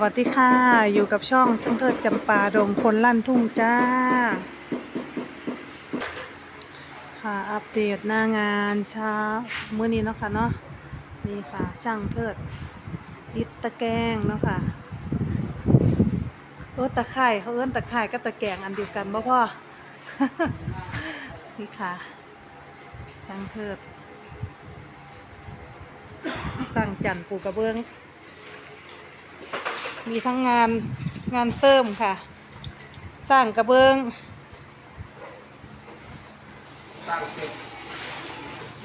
วัสดีค่ะ อยู่กับช่องช่างเทิดจำปาดงคนลั่นทุ่งจ้า ค่ะอัปเดตหน้างานเช้ามื้อนี้เนาะค่ะเนาะนี่ค่ะช่างเทิดติดตะแกงเนาะค่ะเออตะไคร่เขาเอิ้นตะไคร่กับตะแกงอันเดียวกันบ่พ่อนี่ค่ะช่างเทิดสั่งจันปูกระเบื้อง มีทั้งงานงานเสริมค่ะ สร้างกระเบื้องสร้างเสร็จ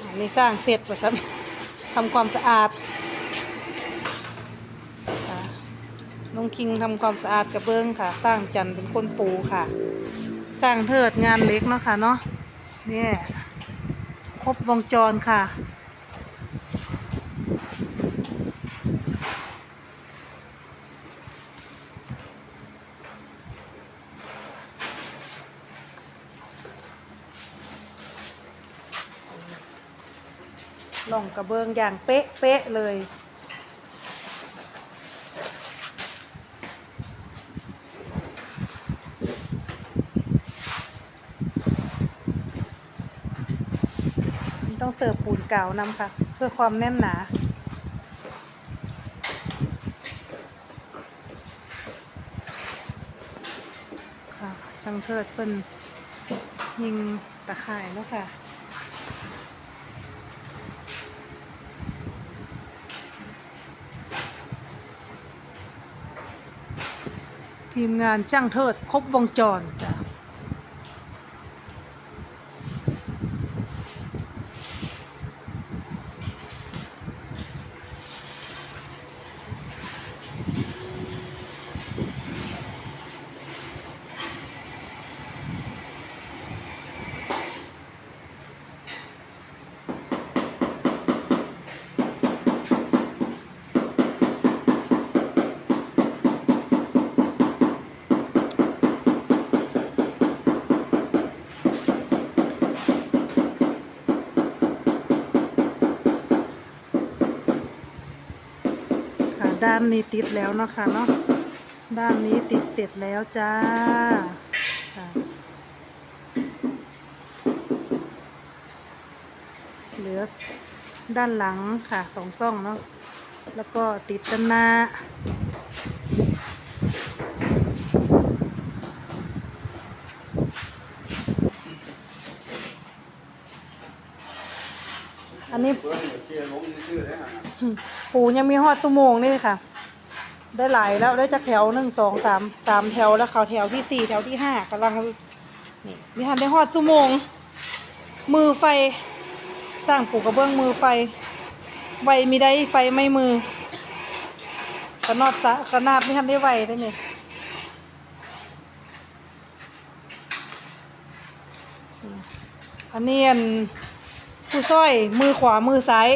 อันนี้สร้างเสร็จแล้วครับทำความสะอาดน้องคิงทำความสะอาดกระเบื้องค่ะ สร้างจันเป็นคนปูค่ะ สร้างเทิดงานเล็กเนาะค่ะเนาะเนี่ยครบวงจรค่ะ ลงกระเบื้องอย่างเป๊ะเป๊ะเลย ต้องเสิร์ฟปูนเก่านำค่ะ เพื่อความแน่นหนาค่ะช่างเทิดเป็นยิงตะข่ายแล้วค่ะ ทีมงานช่างเทิดครบวงจรจ้ะานนี้ติดแล้วเนาะคะเนาะด้านนี้ติดเสร็จแล้วจ้าเหลือด้านหลังค่ะสองซ่องเนาะแล้วก็ติดด้านหน้า นนี้ปูยังมีฮอดตุโมงนี่ค่ะ ได้หลายแล้วได้จากแถวหนึ่งสองสามสามแถวแล้วเขาแถวที่สี่แถวที่ห้ากำลังนี่มีทันได้ฮอดตุโมง มือไฟ สร้างปูกระเบื้องมือไฟไวมีได้ไฟไม่มือกระนอดสะกระนาดไม่ทันได้ไวได้เนี่ยอันนี้อัน ผู้ช่อยมือขวามือซ้าย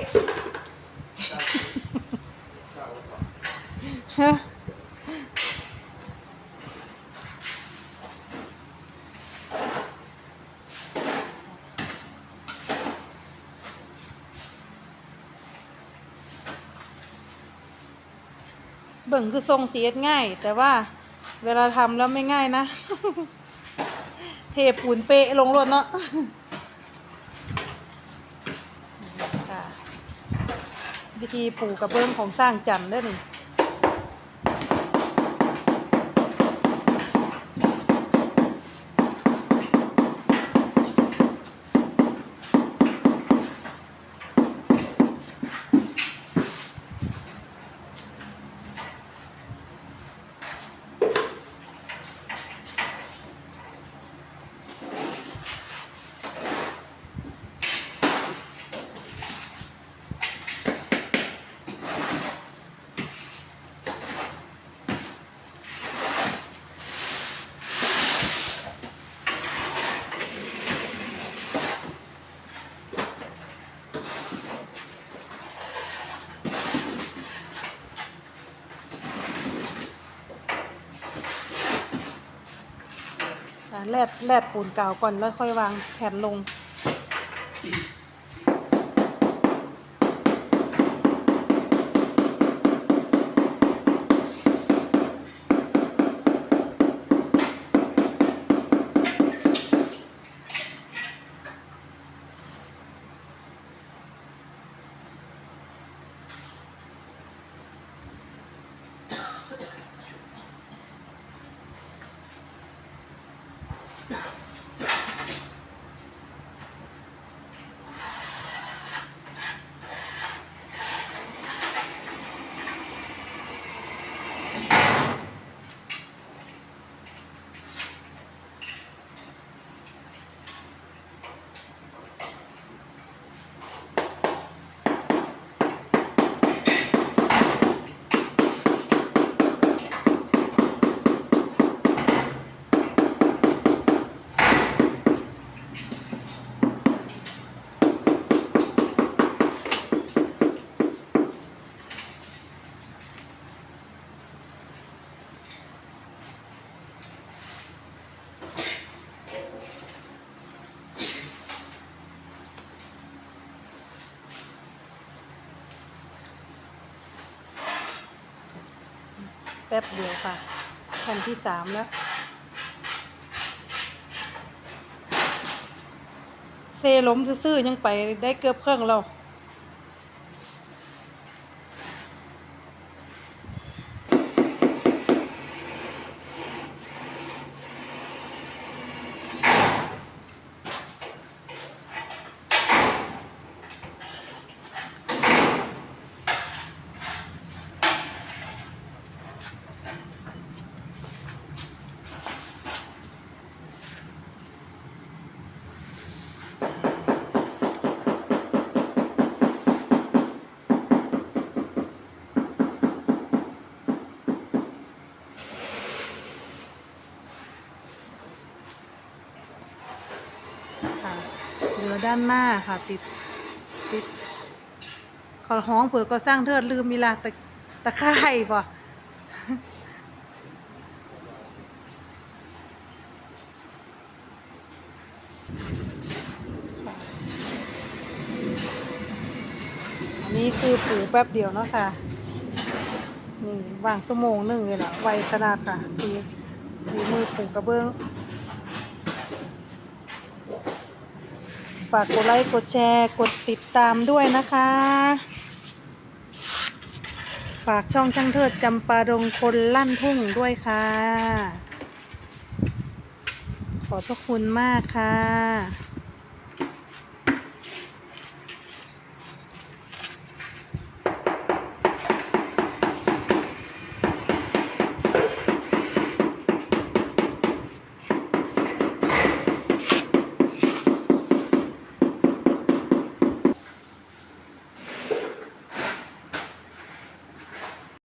ฮะเบิ่งคือทรงเสียดง่าย แต่ว่าเวลาทำแล้วไม่ง่ายนะ เทปูนเปะลงรถเนาะ วิธีปลูกกระเบื้องของสร้างจันทร์เด้หนึ่ง แลดแลดปูนเก่าก่อนแล้วค่อยวางแผ่นลง ป๊บเดียวค่ะแผ่นที่สามแล้ว เซล้มซื่อๆยังไปได้เกือบเครื่องเรา อด้านหน้าค่ะ ติดติดขอห้องเผื่อก็สร้างเทิดลืมมีลาตะตะไคร่ป่ะอันนี้คือผูแป๊บเดียวเนาะค่ะ นี่วางชั่วโมงหนึ่งเลยล่ะ ไวขนาดค่ะสีสีมือผูกกระเบื้อง ฝากกดไลค์กดแชร์กดติดตามด้วยนะคะ ฝากช่องช่างเทิดจำปาดงคนลั่นทุ่งด้วยค่ะ ขอบพระคุณมากค่ะ